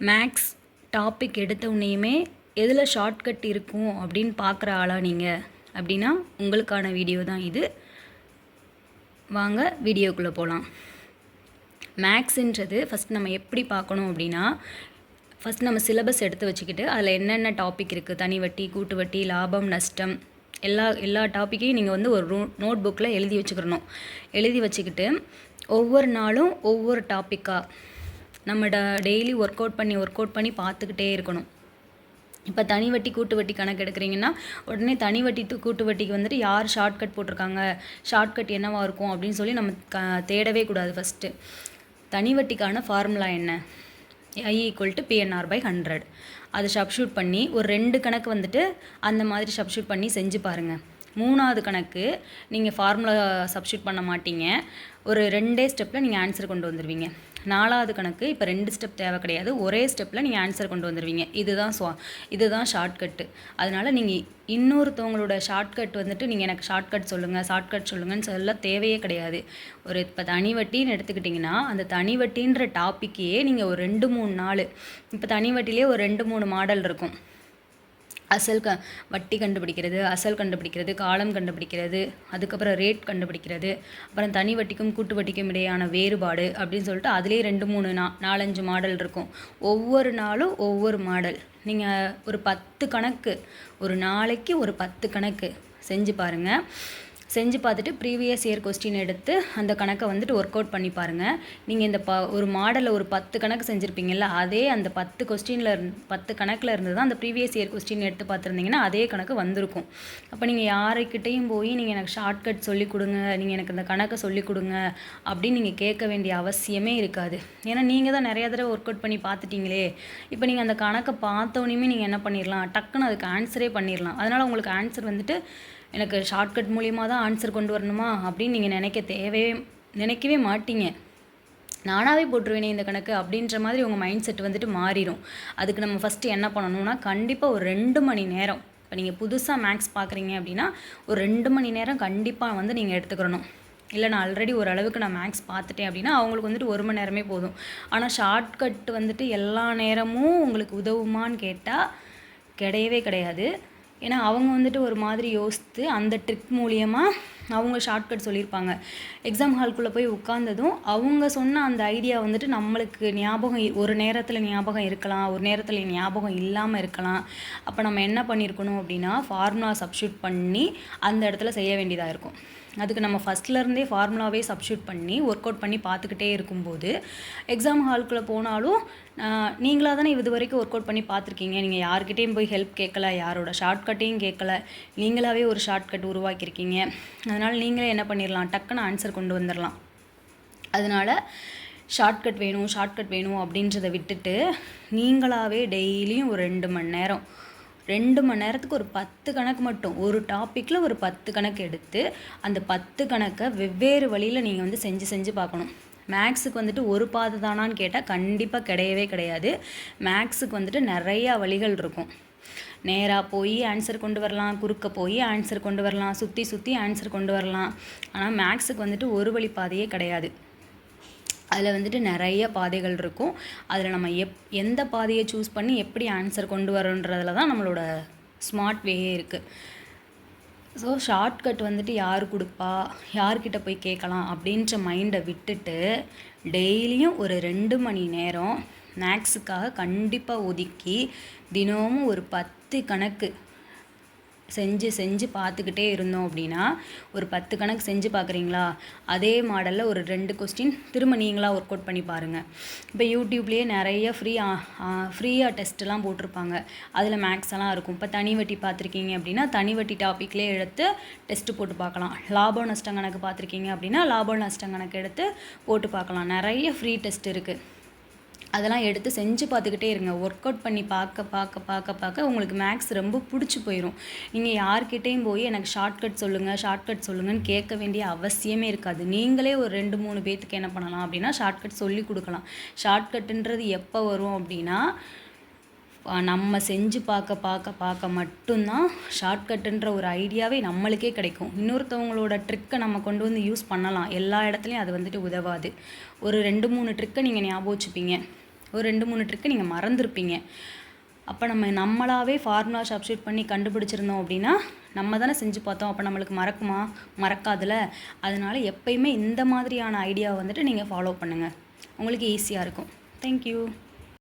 Maths topic எடுத்த உடனேயுமே எதில் shortcut இருக்கும் அப்படின்னு பார்க்குற ஆளா நீங்கள் அப்படின்னா உங்களுக்கான வீடியோ தான் இது. வாங்க வீடியோக்குள்ளே போகலாம் மேக்ஸுன்றது ஃபஸ்ட் நம்ம எப்படி பார்க்கணும் அப்படின்னா ஃபஸ்ட் நம்ம சிலபஸ் எடுத்து வச்சுக்கிட்டு அதில் என்னென்ன டாபிக் இருக்குது தனி வட்டி கூட்டு வட்டி லாபம் நஷ்டம் எல்லா எல்லா டாப்பிக்கையும் நீங்கள் வந்து ஒரு ரூ நோட் புக்கில் எழுதி வச்சுக்கிறணும் எழுதி வச்சுக்கிட்டு ஒவ்வொரு நாளும் ஒவ்வொரு டாப்பிக்காக நம்ம ட டெய்லி ஒர்க் அவுட் பண்ணி ஒர்க் அவுட் பண்ணி பார்த்துக்கிட்டே இருக்கணும். இப்போ தனி வட்டி கூட்டு வட்டி கணக்கு எடுக்கிறீங்கன்னா உடனே தனி வட்டி டு கூட்டு வட்டிக்கு வந்துட்டு யார் ஷார்ட்கட் போட்டிருக்காங்க? ஷார்ட்கட் என்னவா இருக்கும் அப்படின்னு சொல்லி நம்ம க தேடவே கூடாது ஃபஸ்ட்டு தனி வட்டிக்கான ஃபார்முலா என்ன? I equal to PNR by hundred அதை சப்ஷூட் பண்ணி ஒரு ரெண்டு கணக்கு வந்துட்டு அந்த மாதிரி சப்ஷூட் பண்ணி செஞ்சு பாருங்கள் மூணாவது கணக்கு நீங்கள் ஃபார்முலா சப்ஷூட் பண்ண மாட்டீங்க. ஒரு ரெண்டே ஸ்டெப்பில் நீங்கள் ஆன்சர் கொண்டு வந்துடுவீங்க நாலாவது கணக்கு இப்போ ரெண்டு ஸ்டெப் தேவை கிடையாது. ஒரே ஸ்டெப்பில் நீங்கள் ஆன்சர் கொண்டு வந்துடுவீங்க இதுதான் ஸ்வா இதுதான் ஷார்ட்கட்டு அதனால் நீங்கள் இன்னொருத்தவங்களோட ஷார்ட்கட் வந்துட்டு நீங்கள் எனக்கு ஷார்ட்கட் சொல்லுங்கள் ஷார்ட்கட் சொல்லுங்கன்னு சொல்ல தேவையே கிடையாது. ஒரு இப்போ தனி வட்டின்னு எடுத்துக்கிட்டிங்கன்னா அந்த தனி வட்டின்ற டாப்பிக்கையே நீங்கள் ஒரு ரெண்டு மூணு நாள் இப்போ தனி வட்டிலே ஒரு ரெண்டு மூணு மாடல் இருக்கும். அசல் க வட்டி கண்டுபிடிக்கிறது அசல் கண்டுபிடிக்கிறது காலம் கண்டுபிடிக்கிறது அதுக்கப்புறம் ரேட் கண்டுபிடிக்கிறது அப்புறம் தனி வட்டிக்கும் கூட்டு வட்டிக்கும் இடையான வேறுபாடு அப்படின்னு சொல்லிட்டு அதுலேயே ரெண்டு மூணு நா நாலஞ்சு மாடல் இருக்கும். ஒவ்வொரு நாளும் ஒவ்வொரு மாடல் நீங்கள் ஒரு பத்து கணக்கு ஒரு நாளைக்கு ஒரு பத்து கணக்கு செஞ்சு பாருங்கள் செஞ்சு பார்த்துட்டு ப்ரீவியஸ் இயர் கொஸ்டின் எடுத்து அந்த கணக்கை வந்துட்டு ஒர்க் அவுட் பண்ணி பாருங்கள் நீங்கள் இந்த ப ஒரு மாடலில் ஒரு பத்து கணக்கு செஞ்சுருப்பீங்கல்ல அதே அந்த பத்து கொஸ்டினில் இருந்து பத்து கணக்கில் இருந்து தான் அந்த ப்ரீவியஸ் இயர் கொஸ்டின் எடுத்து பார்த்துருந்தீங்கன்னா அதே கணக்கு வந்திருக்கும். அப்போ நீங்கள் யாருக்கிட்டேயும் போய் நீங்கள் எனக்கு ஷார்ட்கட் சொல்லி கொடுங்க நீங்கள் எனக்கு இந்த கணக்கை சொல்லி கொடுங்க அப்படின்னு நீங்கள் கேட்க வேண்டிய அவசியமே இருக்காது. ஏன்னா நீங்கள் தான் நிறையா தடவை ஒர்க் அவுட் பண்ணி பார்த்துட்டீங்களே. இப்போ நீங்கள் அந்த கணக்கை பார்த்தோன்னே நீங்கள் என்ன பண்ணிடலாம் டக்குன்னு அதுக்கு ஆன்சரே பண்ணிடலாம் அதனால் உங்களுக்கு ஆன்சர் வந்துட்டு எனக்கு ஷார்ட்கட் மூலியமாக தான் ஆன்சர் கொண்டு வரணுமா அப்படின்னு நீங்கள் நினைக்க தேவையே நினைக்கவே மாட்டீங்க. நானாகவே போட்டுருவேனே இந்த கணக்கு அப்படின்ற மாதிரி உங்கள் மைண்ட் செட் வந்துட்டு மாறிடும் அதுக்கு நம்ம ஃபஸ்ட்டு என்ன பண்ணணும்னா கண்டிப்பாக ஒரு ரெண்டு மணி நேரம் இப்போ நீங்கள் புதுசாக மேக்ஸ் பார்க்குறீங்க அப்படின்னா ஒரு ரெண்டு மணி நேரம் கண்டிப்பாக வந்து நீங்கள் எடுத்துக்கிறணும். இல்லை நான் ஆல்ரெடி ஓரளவுக்கு நான் மேக்ஸ் பார்த்துட்டேன் அப்படின்னா அவங்களுக்கு வந்துட்டு ஒரு மணி நேரமே போதும். ஆனால் ஷார்ட்கட் வந்துட்டு எல்லா நேரமும் உங்களுக்கு உதவுமான்னு கேட்டால் கிடையவே கிடையாது. ஏன்னா அவங்க வந்துட்டு ஒரு மாதிரி யோசித்து அந்த ட்ரிக் மூலியமாக அவங்க ஷார்ட்கட் சொல்லியிருப்பாங்க. எக்ஸாம் ஹால்குள்ளே போய் உட்காந்ததும் அவங்க சொன்ன அந்த ஐடியா வந்துட்டு நம்மளுக்கு ஞாபகம் ஒரு நேரத்தில் ஞாபகம் இருக்கலாம் ஒரு நேரத்தில் ஞாபகம் இல்லாமல் இருக்கலாம். அப்போ நம்ம என்ன பண்ணியிருக்கணும் அப்படின்னா ஃபார்முலா சப்ஸ்டியூட் பண்ணி அந்த இடத்துல செய்ய வேண்டியதாக இருக்கும். அதுக்கு நம்ம ஃபஸ்ட்லேருந்தே ஃபார்முலாவே சப்ஸ்டியூட் பண்ணி ஒர்க் அவுட் பண்ணி பார்த்துக்கிட்டே இருக்கும்போது எக்ஸாம் ஹாலுக்குள்ளே போனாலும் நீங்களாக தானே இது வரைக்கும் ஒர்க் அவுட் பண்ணி பார்த்துருக்கீங்க. நீங்கள் யார்கிட்டேயும் போய் ஹெல்ப் கேட்கல யாரோட ஷார்ட்கட்டையும் கேட்கல நீங்களாகவே ஒரு ஷார்ட்கட் உருவாக்கியிருக்கீங்க. அதனால் நீங்களே என்ன பண்ணிடலாம் டக்குன்னு ஆன்சர் கொண்டு வந்துடலாம் அதனால் ஷார்ட்கட் வேணும் ஷார்ட்கட் வேணும் அப்படின்றத விட்டுட்டு நீங்களாகவே டெய்லியும் ஒரு ரெண்டு மணி நேரம் ரெண்டு மணி நேரத்துக்கு ஒரு பத்து கணக்கு மட்டும். ஒரு டாப்பிக்கில் ஒரு பத்து கணக்கு எடுத்து அந்த பத்து கணக்கை வெவ்வேறு வழியில் நீங்கள் வந்து செஞ்சு செஞ்சு பார்க்கணும். மேக்ஸுக்கு வந்துட்டு ஒரு பாதை தானான்னு கேட்டால் கண்டிப்பாக கிடையவே கிடையாது. மேக்ஸுக்கு வந்துட்டு நிறையா வழிகள் இருக்கும். நேராக போய் ஆன்சர் கொண்டு வரலாம் குறுக்க போய் ஆன்சர் கொண்டு வரலாம் சுற்றி சுற்றி ஆன்சர் கொண்டு வரலாம். ஆனால் மேக்ஸுக்கு வந்துட்டு ஒரு வழி பாதையே கிடையாது. அதில் வந்துட்டு நிறைய பாதைகள் இருக்கும். அதில் நம்ம எப் எந்த பாதையை சூஸ் பண்ணி எப்படி ஆன்சர் கொண்டு வரோன்றதில் தான் நம்மளோட ஸ்மார்ட் வேயே இருக்குது ஸோ ஷார்ட்கட் வந்துட்டு யார் கொடுப்பா? யார்கிட்ட போய் கேட்கலாம்? அப்படின்ற மைண்டை விட்டுட்டு டெய்லியும் ஒரு ரெண்டு மணி நேரம் மேக்ஸுக்காக கண்டிப்பாக ஒதுக்கி தினமும் ஒரு பத்து கணக்கு செஞ்சு செஞ்சு பார்த்துக்கிட்டே இருந்தோம் அப்படின்னா ஒரு பத்து கணக்கு செஞ்சு பார்க்குறீங்களா? அதே மாடலில் ஒரு ரெண்டு கொஸ்டின் திரும்ப நீங்களாக ஒர்க் அவுட் பண்ணி பாருங்கள் இப்போ யூடியூப்லேயே நிறைய ஃப்ரீ ஃப்ரீயாக டெஸ்ட்டெல்லாம் போட்டிருப்பாங்க. அதில் மேக்ஸ் எல்லாம் இருக்கும். இப்போ தனி வட்டி பார்த்துருக்கீங்க அப்படின்னா தனி வட்டி டாப்பிக்லேயே எடுத்து டெஸ்ட்டு போட்டு பார்க்கலாம். லாபம் நஷ்டம் கணக்கு பார்த்துருக்கீங்க அப்படின்னா லாபம் நஷ்டம் கணக்கு எடுத்து போட்டு பார்க்கலாம். நிறைய ஃப்ரீ டெஸ்ட் இருக்குது அதெல்லாம் எடுத்து செஞ்சு பார்த்துக்கிட்டே இருங்க. ஒர்க் அவுட் பண்ணி பார்க்க பார்க்க பார்க்க பார்க்க உங்களுக்கு மேக்ஸ் ரொம்ப பிடிச்சி போயிடும் நீங்கள் யார்கிட்டேயும் போய் எனக்கு ஷார்ட்கட் சொல்லுங்கள் ஷார்ட்கட் சொல்லுங்கன்னு கேட்க வேண்டிய அவசியமே இருக்காது. நீங்களே ஒரு ரெண்டு மூணு பேத்துக்கு என்ன பண்ணலாம் அப்படின்னா ஷார்ட்கட் சொல்லி கொடுக்கலாம். ஷார்ட்கட்டுன்றது எப்போ வரும் அப்படின்னா நம்ம செஞ்சு பார்க்க பார்க்க பார்க்க மட்டும்தான் ஷார்ட்கட்டுன்ற ஒரு ஐடியாவே நம்மளுக்கே கிடைக்கும். இன்னொருத்தவங்களோட ட்ரிக்கை நம்ம கொண்டு வந்து யூஸ் பண்ணலாம். எல்லா இடத்துலையும் அது வந்துட்டு உதவாது. ஒரு ரெண்டு மூணு ட்ரிக்கை நீங்கள் ஞாபகம் வச்சுப்பீங்க. ஒரு ரெண்டு மூணு ட்ரிக்கு நீங்கள் மறந்துருப்பீங்க. அப்போ நம்ம நம்மளாவே ஃபார்முலா சப்ஸ்டியூட் பண்ணி கண்டுபிடிச்சிருந்தோம் அப்படின்னா நம்ம தானே செஞ்சு பார்த்தோம். அப்போ நம்மளுக்கு மறக்குமா? மறக்காதுல. அதனால் எப்பயுமே இந்த மாதிரியான ஐடியாவை வந்துட்டு நீங்கள் ஃபாலோ பண்ணுங்கள் உங்களுக்கு ஈஸியாக இருக்கும். தேங்க்யூ